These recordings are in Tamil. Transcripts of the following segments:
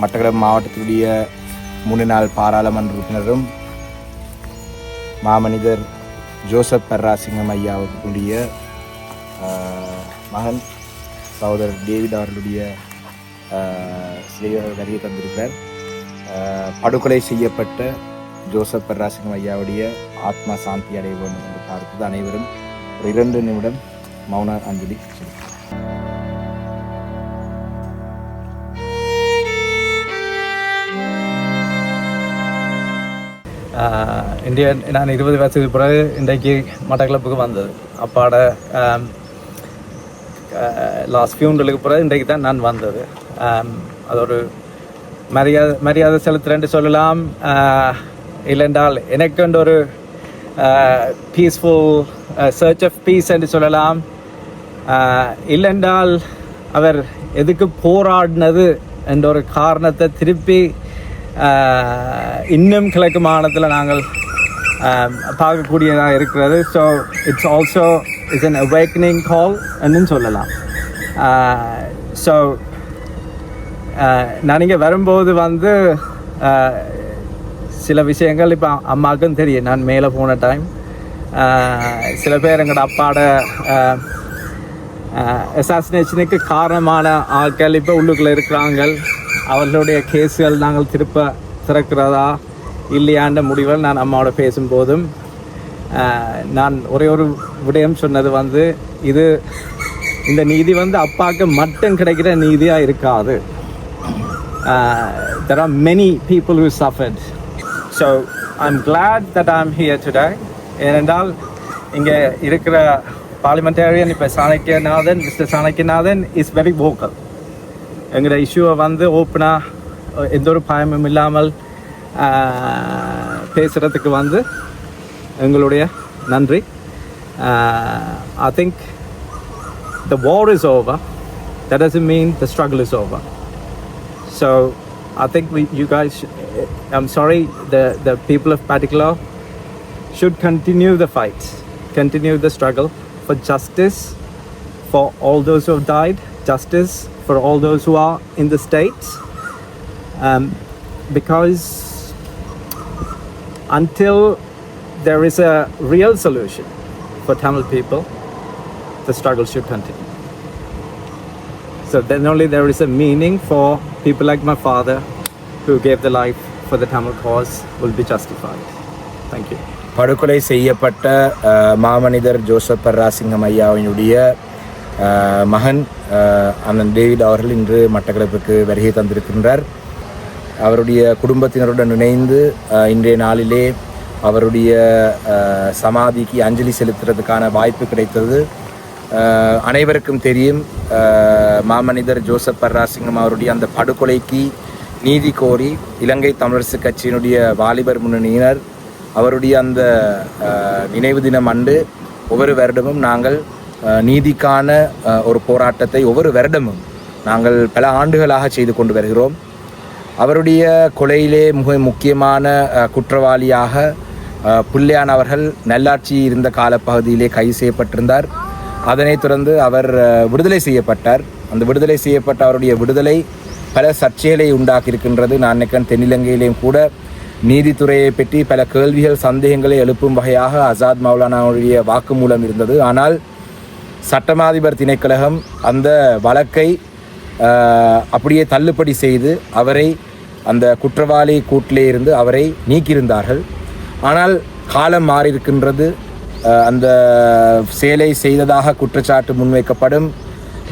மட்டக்களப்பு மாவட்டத்துடைய மூணு நாள் பாராளுமன்ற உறுப்பினரும் மாமனிதர் ஜோசப் பர்ராசிங்கம் ஐயாவுடைய மகன் சகோதரர் டேவிட் அவர்களுடைய ஆஹ், வருகை தந்திருக்கிறார். படுகொலை செய்யப்பட்ட ஜோசப் பர்ராசிங்கம் ஐயாவுடைய ஆத்மா சாந்தி அடைய வேண்டும் என்று பார்த்து அனைவரும் ஒரு இரண்டு நிமிடம் மௌன அஞ்சலி செலுத்தினார். இந்திய நான் இருபது வருஷத்துக்கு பிறகு இன்றைக்கு மட்டக்களப்புக்கு வந்தது அப்பாட லாஸ்ட் ஃபியூண்டலுக்கு பிறகு இன்றைக்கு தான் நான் வந்தது அது ஒரு மரியாதை மரியாதை செலுத்துறேன்னு சொல்லலாம் இல்லைன்றால் எனக்கு ஒரு பீஸ்ஃபுல் சர்ச் ஆஃப் பீஸ் என்று சொல்லலாம் இல்லைன்றால் அவர் எதுக்கு போராடினது என்ற ஒரு காரணத்தை திருப்பி இன்னும் கிழக்கு மாநிலத்தில் நாங்கள் பார்க்கக்கூடியதாக இருக்கிறது. So it's also it's an awakening call என்னன்னு சொல்லலாம். ஸோ நான் இங்கே வரும்போது வந்து சில விஷயங்கள் இப்போ அம்மாவுக்கும் தெரியும். நான் மேலே போன டைம் சில பேர் எங்களோட அப்பாட அசாசினேஷனுக்கு காரணமான ஆட்கள் இப்போ உள்ளுக்குள்ளே இருக்கிறாங்க. அவர்களுடைய கேஸுகள் நாங்கள் திருப்ப திறக்கிறதா இல்லையான்ற முடிவில் நான் அம்மாவோட பேசும்போதும் நான் ஒரே ஒரு விடயம் சொன்னது வந்து இது இந்த நீதி வந்து அப்பாவுக்கு மட்டும் கிடைக்கிற நீதியாக இருக்காது. That are many people many people who so So glad that that I'm here today. ஏனென்றால் இங்கே இருக்கிற பார்லிமெண்டேரியன் இப்போ Shanakiyanathan mister Shanakiyanathan is very vocal எங்களோட இஷ்யூவை வந்து ஓப்பனாக எந்த ஒரு பயமும் இல்லாமல் பேசுகிறதுக்கு வந்து எங்களுடைய நன்றி I think the war is over. That doesn't mean the struggle is over. So I think we, you guys, sh- I'm sorry, the, the people of Patikalo should continue the fight, continue the struggle for justice for all those who have died, justice for all those who are in the states. Um, because until there is a real solution for Tamil people, the struggle should continue. So then only there is a meaning for people like my father who gave the life for the Tamil cause will be justified. Thank you. படுகொலை செய்யப்பட்ட அஹ், மாமனிதர் ஜோசப் பர்ராசிங்கம் ஐயாவினுடைய அஹ், மகன் அண்ணன் டேவிட் அவர்கள் இன்று மட்டக்களப்புக்கு வருகை தந்திருக்கின்றார். அவருடைய குடும்பத்தினருடன் இணைந்து இன்றைய நாளிலே அவருடைய சமாதிக்கு அஞ்சலி செலுத்துறதுக்கான வாய்ப்பு கிடைத்தது. அனைவருக்கும் தெரியும் மாமனிதர் ஜோசப் பர்ராசிங்கம் அவருடைய அந்த படுகொலைக்கு நீதி கோரி இலங்கை தமிழரசு கட்சியினுடைய வாலிபர் முன்னணியினர். அவருடைய அந்த நினைவு தினம் அன்று ஒவ்வொரு வருடமும் நாங்கள் நீதிக்கான ஒரு போராட்டத்தை ஒவ்வொரு வருடமும் நாங்கள் பல ஆண்டுகளாக செய்து கொண்டு வருகிறோம். அவருடைய கொலையிலே மிக முக்கியமான குற்றவாளியாக புள்ளியான் புல்லையான் அவர்கள் நல்லாட்சி இருந்த காலப்பகுதியிலே கைது செய்யப்பட்டிருந்தார். அதனைத் தொடர்ந்து அவர் விடுதலை செய்யப்பட்டார். அந்த விடுதலை செய்யப்பட்ட அவருடைய விடுதலை பல சர்ச்சைகளை உண்டாக்கியிருக்கின்றது. நான் நினைக்கிறேன் தென்னிலங்கையிலேயும் கூட நீதித்துறையை பற்றி பல கேள்விகள் சந்தேகங்களை எழுப்பும் வகையாக ஆசாத் மௌலானாவுடைய வாக்குமூலம் இருந்தது. ஆனால் சட்டமாதிபர் திணைக்கழகம் அந்த வழக்கை அப்படியே தள்ளுபடி செய்து அவரை அந்த குற்றவாளி கூட்டிலே இருந்து அவரை நீக்கியிருந்தார்கள். ஆனால் காலம் மாறியிருக்கின்றது. அந்த செயலை செய்ததாக குற்றச்சாட்டு முன்வைக்கப்படும்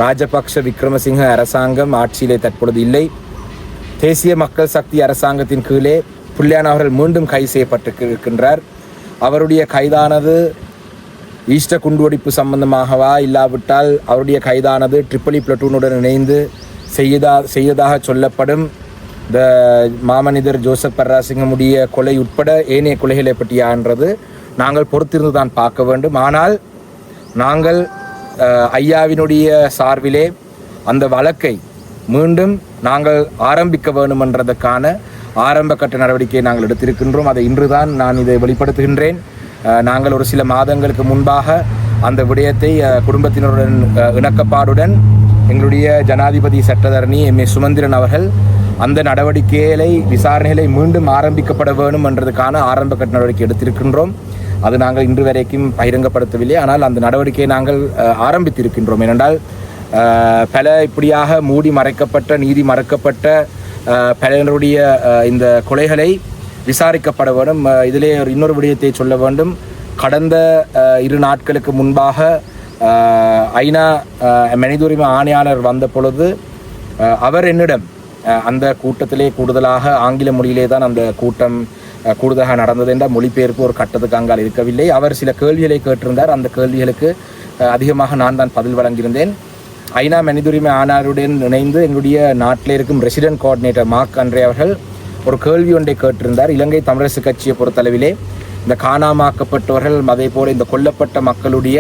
ராஜபக்ஷ விக்ரமசிங்க அரசாங்கம் ஆட்சியிலே தற்பொழுது இல்லை. தேசிய மக்கள் சக்தி அரசாங்கத்தின் கீழே புல்லியான் அவர்கள் மீண்டும் கைது செய்யப்பட்டிருக்கின்றார். அவருடைய கைதானது ஈஸ்டர் குண்டுவெடிப்பு சம்பந்தமாகவா இல்லாவிட்டால் அவருடைய கைதானது ட்ரிப்பலி பிளட்டூனுடன் இணைந்து செய்யதா செய்ததாக சொல்லப்படும். த மாமனிதர் ஜோசப் பர்ராசிங்கமுடைய கொலை உட்பட ஏனைய கொலைகளை பற்றியான்றது நாங்கள் பொறுத்திருந்து தான் பார்க்க வேண்டும். ஆனால் நாங்கள் ஐயாவினுடைய சார்பிலே அந்த வழக்கை மீண்டும் நாங்கள் ஆரம்பிக்க வேண்டுமென்றதற்கான ஆரம்ப கட்ட நடவடிக்கையை நாங்கள் எடுத்திருக்கின்றோம். அதை இன்றுதான் நான் இதை வெளிப்படுத்துகின்றேன். நாங்கள் ஒரு சில மாதங்களுக்கு முன்பாக அந்த விடயத்தை குடும்பத்தினருடன் இணக்கப்பாடுடன் எங்களுடைய ஜனாதிபதி சட்டத்தரணி எம். ஏ. சுமந்திரன் அவர்கள் அந்த நடவடிக்கைகளை விசாரணைகளை மீண்டும் ஆரம்பிக்கப்பட வேண்டும் என்றதுக்கான ஆரம்ப கட்ட நடவடிக்கை எடுத்திருக்கின்றோம். அது நாங்கள் இன்று வரைக்கும் பகிரங்கப்படுத்தவில்லை. ஆனால் அந்த நடவடிக்கையை நாங்கள் ஆரம்பித்திருக்கின்றோம். ஏனென்றால் பல இப்படியாக மூடி மறைக்கப்பட்ட நீதி மறைக்கப்பட்ட பலருடைய இந்த கொலைகளை விசாரிக்கப்பட வேண்டும். இதிலே ஒரு இன்னொரு விடயத்தை சொல்ல வேண்டும். கடந்த இரு நாட்களுக்கு முன்பாக ஐநா அஹ், மனித உரிமை ஆணையாளர் வந்த பொழுது அவர் என்னிடம் அந்த கூட்டத்திலே கூடுதலாக ஆங்கில மொழியிலே தான் அந்த கூட்டம் கூடுதலாக நடந்தது என்ற மொழிபெயர்ப்பு ஒரு கட்டத்துக்கு அங்கால் இருக்கவில்லை. அவர் சில கேள்விகளை கேட்டிருந்தார். அந்த கேள்விகளுக்கு அதிகமாக நான் தான் பதில் வழங்கியிருந்தேன். ஐநா மனிதுரிமை ஆணையருடன் இணைந்து எங்களுடைய நாட்டில் இருக்கும் ரெசிடென்ட் கோஆர்டினேட்டர் மார்க் அன்றே அவர்கள் ஒரு கேள்வி ஒன்றை கேட்டிருந்தார். இலங்கை தமிழரசு கட்சியை பொறுத்தளவிலே இந்த காணாமாக்கப்பட்டவர்கள் அதே போல இந்த கொல்லப்பட்ட மக்களுடைய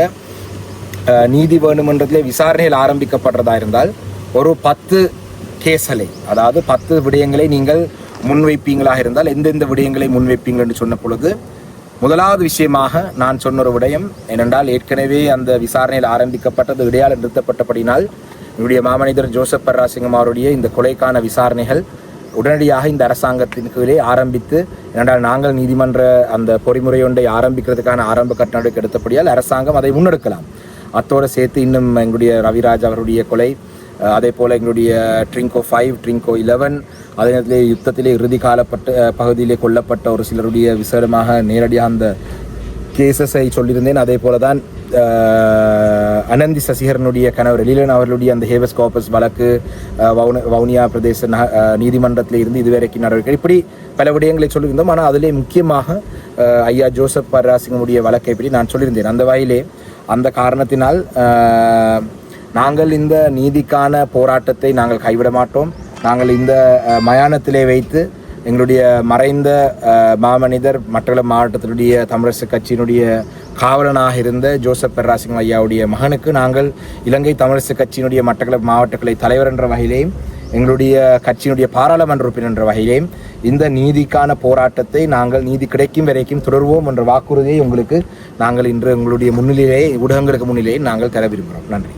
நீதி வேணுமென்றதிலே விசாரணையில் ஆரம்பிக்கப்படுறதா இருந்தால் ஒரு பத்து கேசலை அதாவது பத்து விடயங்களை நீங்கள் முன்வைப்பீங்களாக இருந்தால் எந்தெந்த விடயங்களை முன்வைப்பீங்கள் என்று சொன்ன பொழுது முதலாவது விஷயமாக நான் சொன்ன ஒரு விடயம் ஏனென்றால் ஏற்கனவே அந்த விசாரணையில் ஆரம்பிக்கப்பட்டது இடையால் நிறுத்தப்பட்டபடினால் என்னுடைய மாமனிதர் ஜோசப் பர்ராசிங்கம் அவருடைய இந்த கொலைக்கான விசாரணைகள் உடனடியாக இந்த அரசாங்கத்தின் கீழே ஆரம்பித்து ஏனென்றால் நாங்கள் நீதிமன்ற அந்த பொறிமுறை ஒன்றை ஆரம்பிக்கிறதுக்கான ஆரம்ப கட்ட நடவடிக்கை எடுத்தபடியால் அரசாங்கம் அதை முன்னெடுக்கலாம். அத்தோடு சேர்த்து இன்னும் எங்களுடைய ரவிராஜ் அவருடைய கொலை அதே போல் எங்களுடைய ட்ரிங்கோ ஃபைவ் ட்ரிங்கோ இலவன் அதே நேரத்தில் யுத்தத்திலே இறுதி காலப்பட்ட பகுதியிலே கொல்லப்பட்ட ஒரு சிலருடைய விசேடமாக நேரடியாக அந்த கேசஸை சொல்லியிருந்தேன். அதே போல தான் அனந்தி சசிகரனுடைய கணவர் லீலன் அவர்களுடைய அந்த ஹேவஸ் காப்பஸ் வழக்கு வவுன வவுனியா பிரதேச நக- நீதிமன்றத்தில் இருந்து இதுவரைக்கும் நடவடிக்கை இப்படி பல விடயங்களை சொல்லியிருந்தோம். ஆனால் அதிலே முக்கியமாக ஐயா ஜோசப் பர்ராசிங்கனுடைய வழக்கை பற்றி நான் சொல்லியிருந்தேன். அந்த வகையிலே அந்த காரணத்தினால் நாங்கள் இந்த நீதிக்கான போராட்டத்தை நாங்கள் கைவிட மாட்டோம். நாங்கள் இந்த மயானத்திலே வைத்து எங்களுடைய மறைந்த மாமனிதர் மட்டக்கள மாவட்டத்தினுடைய தமிழரசு கட்சியினுடைய காவலனாக இருந்த ஜோசப் பெர்ராசிங் ஐயாவுடைய மகனுக்கு நாங்கள் இலங்கை தமிழரசு கட்சியினுடைய மட்டக்களப்பு மாவட்ட கிளை தலைவர் என்ற வகையிலேயும் எங்களுடைய கட்சியினுடைய பாராளுமன்ற உறுப்பினர் என்ற வகையிலேயும் இந்த நீதிக்கான போராட்டத்தை நாங்கள் நீதி கிடைக்கும் வரைக்கும் தொடர்வோம் என்ற வாக்குறுதியை உங்களுக்கு நாங்கள் இன்று உங்களுடைய முன்னிலையை ஊடகங்களுக்கு முன்னிலையை நாங்கள் தர விரும்புகிறோம். நன்றி.